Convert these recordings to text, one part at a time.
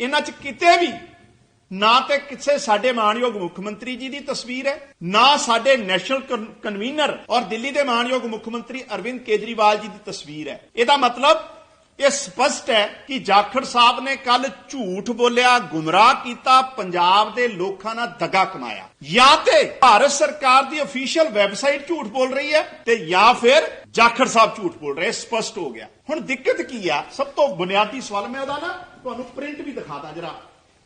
ਇਹਨਾਂ 'ਚ ਕਿਤੇ ਵੀ ਨਾ ਤੇ ਕਿਸੇ ਸਾਡੇ ਮਾਨਯੋਗ ਮੁੱਖ ਮੰਤਰੀ ਜੀ ਦੀ ਤਸਵੀਰ ਹੈ, ਨਾ ਸਾਡੇ ਨੈਸ਼ਨਲ ਕਨਵੀਨਰ ਔਰ ਦਿੱਲੀ ਦੇ ਮਾਨਯੋਗ ਮੁੱਖ ਮੰਤਰੀ ਅਰਵਿੰਦ ਕੇਜਰੀਵਾਲ ਜੀ ਦੀ ਤਸਵੀਰ ਹੈ। ਇਹਦਾ ਮਤਲਬ ਇਹ ਸਪਸ਼ਟ ਹੈ ਕਿ ਜਾਖੜ ਸਾਹਿਬ ਨੇ ਕੱਲ ਝੂਠ ਬੋਲਿਆ, ਗੁੰਮਰਾਹ ਕੀਤਾ, ਪੰਜਾਬ ਦੇ ਲੋਕਾਂ ਨਾਲ ਦਗਾ ਕਮਾਇਆ। ਜਾਂ ਤੇ ਭਾਰਤ ਸਰਕਾਰ ਦੀ ਅਫੀਸ਼ੀਅਲ ਵੈਬਸਾਈਟ ਝੂਠ ਬੋਲ ਰਹੀ ਹੈ ਤੇ ਜਾਂ ਫਿਰ ਜਾਖੜ ਸਾਹਿਬ ਝੂਠ ਬੋਲ ਰਹੇ ਸਪਸ਼ਟ ਹੋ ਗਿਆ। ਹੁਣ ਦਿੱਕਤ ਕੀ ਆ? ਸਭ ਤੋਂ ਬੁਨਿਆਦੀ ਸਵਾਲ ਮੈਂ ਉਹਦਾ ਨਾ ਤੁਹਾਨੂੰ ਪ੍ਰਿੰਟ ਵੀ ਦਿਖਾਦਾ ਜਰਾ।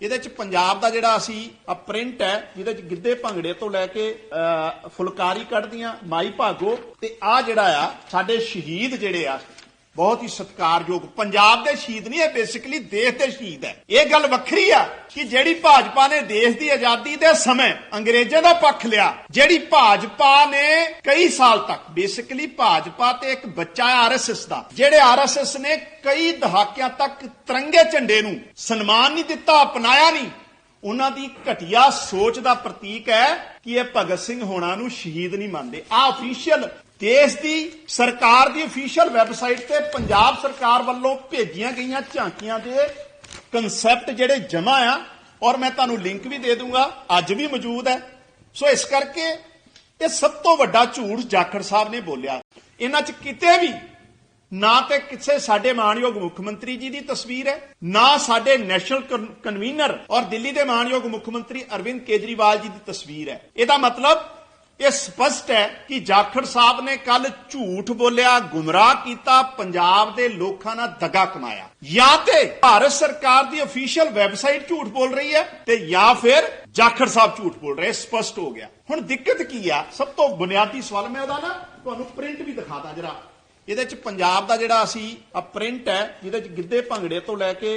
ਇਹਦੇ ਚ ਪੰਜਾਬ ਦਾ ਜਿਹੜਾ ਅਸੀਂ ਆ ਪ੍ਰਿੰਟ ਹੈ ਜਿਹਦੇ ਚ ਗਿੱਧੇ ਭੰਗੜੇ ਤੋਂ ਲੈ ਕੇ ਅਹ, ਫੁਲਕਾਰੀ ਕੱਢਦੀਆਂ ਮਾਈ ਭਾਗੋ ਤੇ ਆ ਜਿਹੜਾ ਆ ਸਾਡੇ ਸ਼ਹੀਦ ਜਿਹੜੇ ਆ ਬਹੁਤ ਹੀ ਸਤਿਕਾਰਯੋਗ। ਪੰਜਾਬ ਦੇ ਸ਼ਹੀਦ ਨਹੀਂ, ਇਹ ਬੇਸਿਕਲੀ ਦੇਸ਼ ਦੇ ਸ਼ਹੀਦ ਹੈ। ਇਹ ਗੱਲ ਵੱਖਰੀ ਆ ਕਿ ਜਿਹੜੀ ਭਾਜਪਾ ਨੇ ਦੇਸ਼ ਦੀ ਆਜ਼ਾਦੀ ਦੇ ਸਮੇਂ ਅੰਗਰੇਜ਼ਾਂ ਦਾ ਪੱਖ ਲਿਆ, ਜਿਹੜੀ ਭਾਜਪਾ ਨੇ ਕਈ ਸਾਲ ਤੱਕ ਬੇਸਿਕਲੀ ਭਾਜਪਾ ਤੇ ਇੱਕ ਬੱਚਾ ਹੈ ਆਰਐਸਐਸ ਦਾ, ਜਿਹੜੇ ਆਰਐਸਐਸ ਨੇ ਕਈ ਦਹਾਕਿਆਂ ਤੱਕ ਤਿਰੰਗੇ ਝੰਡੇ ਨੂੰ ਸਨਮਾਨ ਨਹੀਂ ਦਿੱਤਾ, ਅਪਣਾਇਆ ਨਹੀਂ ਉਹਨਾਂ ਦੀ ਘਟੀਆ ਸੋਚ ਦਾ ਪ੍ਰਤੀਕ ਹੈ ਕਿ ਇਹ ਭਗਤ ਸਿੰਘ ਹੋਣਾ ਨੂੰ ਸ਼ਹੀਦ ਨਹੀਂ ਮੰਨਦੇ। ਆ ਅਫੀਸ਼ੀਅਲ ਦੇਸ਼ ਦੀ ਸਰਕਾਰ ਦੀ ਅਫੀਸ਼ੀਅਲ ਵੈਬਸਾਈਟ ਤੇ ਪੰਜਾਬ ਸਰਕਾਰ ਵੱਲੋਂ ਭੇਜੀਆਂ ਗਈਆਂ ਝਾਂਕੀਆਂ ਦੇ ਕਨਸੈਪਟ ਜਿਹੜੇ ਜਮਾ ਆ, ਔਰ ਮੈਂ ਤੁਹਾਨੂੰ ਲਿੰਕ ਵੀ ਦੇ ਦੂੰਗਾ, ਅੱਜ ਵੀ ਮੌਜੂਦ ਹੈ। ਸੋ ਇਸ ਕਰਕੇ ਇਹ ਸਭ ਤੋਂ ਵੱਡਾ ਝੂਠ ਜਾਖੜ ਸਾਹਿਬ ਨੇ ਬੋਲਿਆ। ਇਹਨਾਂ 'ਚ ਕਿਤੇ ਵੀ ਨਾ ਤੇ ਕਿਸੇ ਸਾਡੇ ਮਾਨਯੋਗ ਮੁੱਖ ਮੰਤਰੀ ਜੀ ਦੀ ਤਸਵੀਰ ਹੈ, ਨਾ ਸਾਡੇ ਨੈਸ਼ਨਲ ਕਨਵੀਨਰ ਔਰ ਦਿੱਲੀ ਦੇ ਮਾਨਯੋਗ ਮੁੱਖ ਮੰਤਰੀ ਅਰਵਿੰਦ ਕੇਜਰੀਵਾਲ ਜੀ ਦੀ ਤਸਵੀਰ ਹੈ। ਇਹਦਾ ਮਤਲਬ ਇਹ ਸਪਸ਼ਟ ਹੈ ਕਿ ਜਾਖੜ ਸਾਹਿਬ ਨੇ ਕੱਲ ਝੂਠ ਬੋਲਿਆ, ਗੁੰਮਰਾਹ ਕੀਤਾ, ਪੰਜਾਬ ਦੇ ਲੋਕਾਂ ਨਾਲ ਦਗਾ ਕਮਾਇਆ। ਜਾਂ ਤੇ ਭਾਰਤ ਸਰਕਾਰ ਦੀ ਅਫੀਸ਼ੀਅਲ ਵੈਬਸਾਈਟ ਝੂਠ ਬੋਲ ਰਹੀ ਹੈ ਤੇ ਜਾਂ ਫਿਰ ਜਾਖੜ ਸਾਹਿਬ ਝੂਠ ਬੋਲ ਰਹੇ ਸਪਸ਼ਟ ਹੋ ਗਿਆ। ਹੁਣ ਦਿੱਕਤ ਕੀ ਆ? ਸਭ ਤੋਂ ਬੁਨਿਆਦੀ ਸਵਾਲ ਮੈਂ ਉਹਦਾ ਨਾ ਤੁਹਾਨੂੰ ਪ੍ਰਿੰਟ ਵੀ ਦਿਖਾਦਾ ਜਰਾ। ਇਹਦੇ ਚ ਪੰਜਾਬ ਦਾ ਜਿਹੜਾ ਅਸੀਂ ਆ ਪ੍ਰਿੰਟ ਹੈ, ਜਿਹਦੇ ਚ ਗਿੱਧੇ ਭੰਗੜੇ ਤੋਂ ਲੈ ਕੇ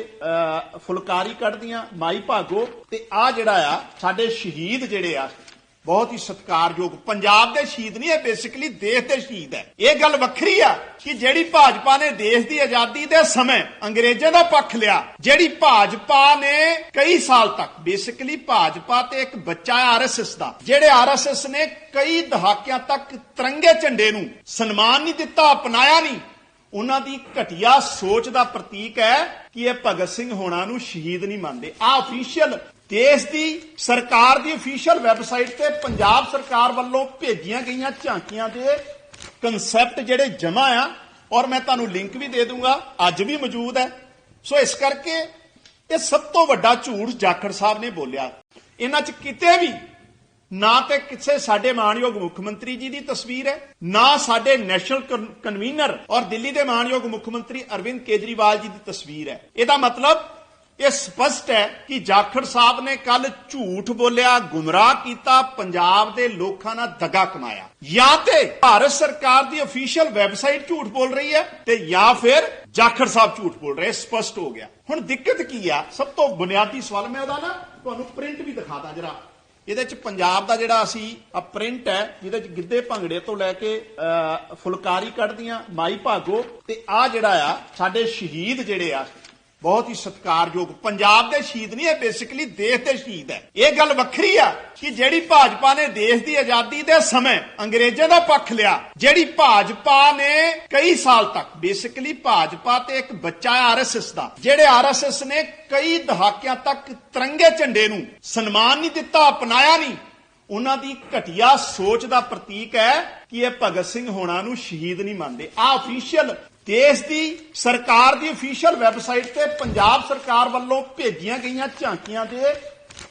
ਫੁਲਕਾਰੀ ਕੱਢਦੀਆਂ, ਮਾਈ ਭਾਗੋ, ਤੇ ਆ ਜਿਹੜਾ ਆ, ਸਾਡੇ ਸ਼ਹੀਦ ਜਿਹੜੇ ਆ ਬਹੁਤ ਹੀ ਸਤਿਕਾਰਯੋਗ। ਪੰਜਾਬ ਦੇ ਸ਼ਹੀਦ ਨਹੀਂ, ਇਹ ਬੇਸਿਕਲੀ ਦੇਸ਼ ਦੇ ਸ਼ਹੀਦ ਹੈ। ਇਹ ਗੱਲ ਵੱਖਰੀ ਆ ਕਿ ਜਿਹੜੀ ਭਾਜਪਾ ਨੇ ਦੇਸ਼ ਦੀ ਆਜ਼ਾਦੀ ਦੇ ਸਮੇਂ ਅੰਗਰੇਜ਼ਾਂ ਦਾ ਪੱਖ ਲਿਆ, ਜਿਹੜੀ ਭਾਜਪਾ ਨੇ ਕਈ ਸਾਲ ਤੱਕ ਬੇਸਿਕਲੀ ਭਾਜਪਾ ਤੇ ਇੱਕ ਬੱਚਾ ਹੈ ਆਰਐਸਐਸ ਦਾ, ਜਿਹੜੇ ਆਰਐਸਐਸ ਨੇ ਕਈ ਦਹਾਕਿਆਂ ਤੱਕ ਤਿਰੰਗੇ ਝੰਡੇ ਨੂੰ ਸਨਮਾਨ ਨਹੀਂ ਦਿੱਤਾ, ਅਪਣਾਇਆ ਨਹੀਂ, ਉਹਨਾਂ ਦੀ ਘਟੀਆ ਸੋਚ ਦਾ ਪ੍ਰਤੀਕ ਹੈ ਕਿ ਇਹ ਭਗਤ ਸਿੰਘ ਹੋਣਾ ਨੂੰ ਸ਼ਹੀਦ ਨਹੀਂ ਮੰਨਦੇ। ਆ ਅਫੀਸ਼ੀਅਲ ਦੇਸ਼ ਦੀ ਸਰਕਾਰ ਦੀ ਅਫੀਸ਼ੀਅਲ ਵੈਬਸਾਈਟ ਤੇ ਪੰਜਾਬ ਸਰਕਾਰ ਵੱਲੋਂ ਭੇਜੀਆਂ ਗਈਆਂ ਝਾਂਕੀਆਂ ਦੇ ਕਨਸੈਪਟ ਜਿਹੜੇ ਜਮਾ ਆ, ਔਰ ਮੈਂ ਤੁਹਾਨੂੰ ਲਿੰਕ ਵੀ ਦੇ ਦੂੰਗਾ, ਅੱਜ ਵੀ ਮੌਜੂਦ ਹੈ। ਸੋ ਇਸ ਕਰਕੇ ਇਹ ਸਭ ਤੋਂ ਵੱਡਾ ਝੂਠ ਜਾਖੜ ਸਾਹਿਬ ਨੇ ਬੋਲਿਆ। ਇਹਨਾਂ 'ਚ ਕਿਤੇ ਵੀ ਨਾ ਤੇ ਕਿਸੇ ਸਾਡੇ ਮਾਨਯੋਗ ਮੁੱਖ ਮੰਤਰੀ ਜੀ ਦੀ ਤਸਵੀਰ ਹੈ, ਨਾ ਸਾਡੇ ਨੈਸ਼ਨਲ ਕਨਵੀਨਰ ਔਰ ਦਿੱਲੀ ਦੇ ਮਾਨਯੋਗ ਮੁੱਖ ਮੰਤਰੀ ਅਰਵਿੰਦ ਕੇਜਰੀਵਾਲ ਜੀ ਦੀ ਤਸਵੀਰ ਹੈ। ਇਹਦਾ ਮਤਲਬ ਇਹ ਸਪਸ਼ਟ ਹੈ ਕਿ ਜਾਖੜ ਸਾਹਿਬ ਨੇ ਕੱਲ ਝੂਠ ਬੋਲਿਆ ਗੁੰਮਰਾਹ ਕੀਤਾ ਪੰਜਾਬ ਦੇ ਲੋਕਾਂ ਨਾਲ ਦਗਾ ਕਮਾਇਆ। ਜਾਂ ਤੇ ਭਾਰਤ ਸਰਕਾਰ ਦੀ ਅਫੀਸ਼ੀਅਲ ਵੈਬਸਾਈਟ ਝੂਠ ਬੋਲ ਰਹੀ ਹੈ ਤੇ ਜਾਂ ਫਿਰ ਜਾਖੜ ਸਾਹਿਬ ਝੂਠ ਬੋਲ ਰਹੇ ਸਪਸ਼ਟ ਹੋ ਗਿਆ। ਹੁਣ ਦਿੱਕਤ ਕੀ ਆ? ਸਭ ਤੋਂ ਬੁਨਿਆਦੀ ਸਵਾਲ ਮੈਂ ਉਹਦਾ ਨਾ ਤੁਹਾਨੂੰ ਪ੍ਰਿੰਟ ਵੀ ਦਿਖਾਦਾ ਜਰਾ। ਇਹਦੇ ਚ ਪੰਜਾਬ ਦਾ ਜਿਹੜਾ ਅਸੀਂ ਆ ਪ੍ਰਿੰਟ ਹੈ ਜਿਹਦੇ ਚ ਗਿੱਧੇ ਭੰਗੜੇ ਤੋਂ ਲੈ ਕੇ ਅਹ, ਫੁਲਕਾਰੀ ਕੱਢਦੀਆਂ ਮਾਈ ਭਾਗੋ ਤੇ ਆ ਜਿਹੜਾ ਆ ਸਾਡੇ ਸ਼ਹੀਦ ਜਿਹੜੇ ਆ ਬਹੁਤ ਹੀ ਸਤਿਕਾਰਯੋਗ। ਪੰਜਾਬ ਦੇ ਸ਼ਹੀਦ ਨਹੀਂ, ਇਹ ਬੇਸਿਕਲੀ ਦੇਸ਼ ਦੇ ਸ਼ਹੀਦ ਹੈ। ਇਹ ਗੱਲ ਵੱਖਰੀ ਆ ਕਿ ਜਿਹੜੀ ਭਾਜਪਾ ਨੇ ਦੇਸ਼ ਦੀ ਆਜ਼ਾਦੀ ਦੇ ਸਮੇਂ ਅੰਗਰੇਜ਼ਾਂ ਦਾ ਪੱਖ ਲਿਆ, ਜਿਹੜੀ ਭਾਜਪਾ ਨੇ ਕਈ ਸਾਲ ਤੱਕ ਬੇਸਿਕਲੀ ਭਾਜਪਾ ਤੇ ਇੱਕ ਬੱਚਾ ਹੈ ਆਰਐਸਐਸ ਦਾ, ਜਿਹੜੇ ਆਰਐਸਐਸ ਨੇ ਕਈ ਦਹਾਕਿਆਂ ਤੱਕ ਤਿਰੰਗੇ ਝੰਡੇ ਨੂੰ ਸਨਮਾਨ ਨਹੀਂ ਦਿੱਤਾ, ਅਪਣਾਇਆ ਨਹੀਂ, ਉਹਨਾਂ ਦੀ ਘਟੀਆ ਸੋਚ ਦਾ ਪ੍ਰਤੀਕ ਹੈ ਕਿ ਇਹ ਭਗਤ ਸਿੰਘ ਹੋਣਾ ਨੂੰ ਸ਼ਹੀਦ ਨਹੀਂ ਮੰਨਦੇ। ਆ ਅਫੀਸ਼ੀਅਲ ਦੇਸ਼ ਦੀ ਸਰਕਾਰ ਦੀ ਅਫੀਸ਼ੀਅਲ ਵੈਬਸਾਈਟ ਤੇ ਪੰਜਾਬ ਸਰਕਾਰ ਵੱਲੋਂ ਭੇਜੀਆਂ ਗਈਆਂ ਝਾਂਕੀਆਂ ਦੇ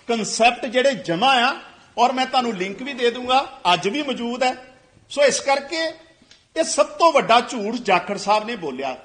ਕਨਸੈਪਟ ਜਿਹੜੇ ਜਮਾ ਆ, ਔਰ ਮੈਂ ਤੁਹਾਨੂੰ ਲਿੰਕ ਵੀ ਦੇ ਦੂੰਗਾ, ਅੱਜ ਵੀ ਮੌਜੂਦ ਹੈ। ਸੋ ਇਸ ਕਰਕੇ ਇਹ ਸਭ ਤੋਂ ਵੱਡਾ ਝੂਠ ਜਾਖੜ ਸਾਹਿਬ ਨੇ ਬੋਲਿਆ।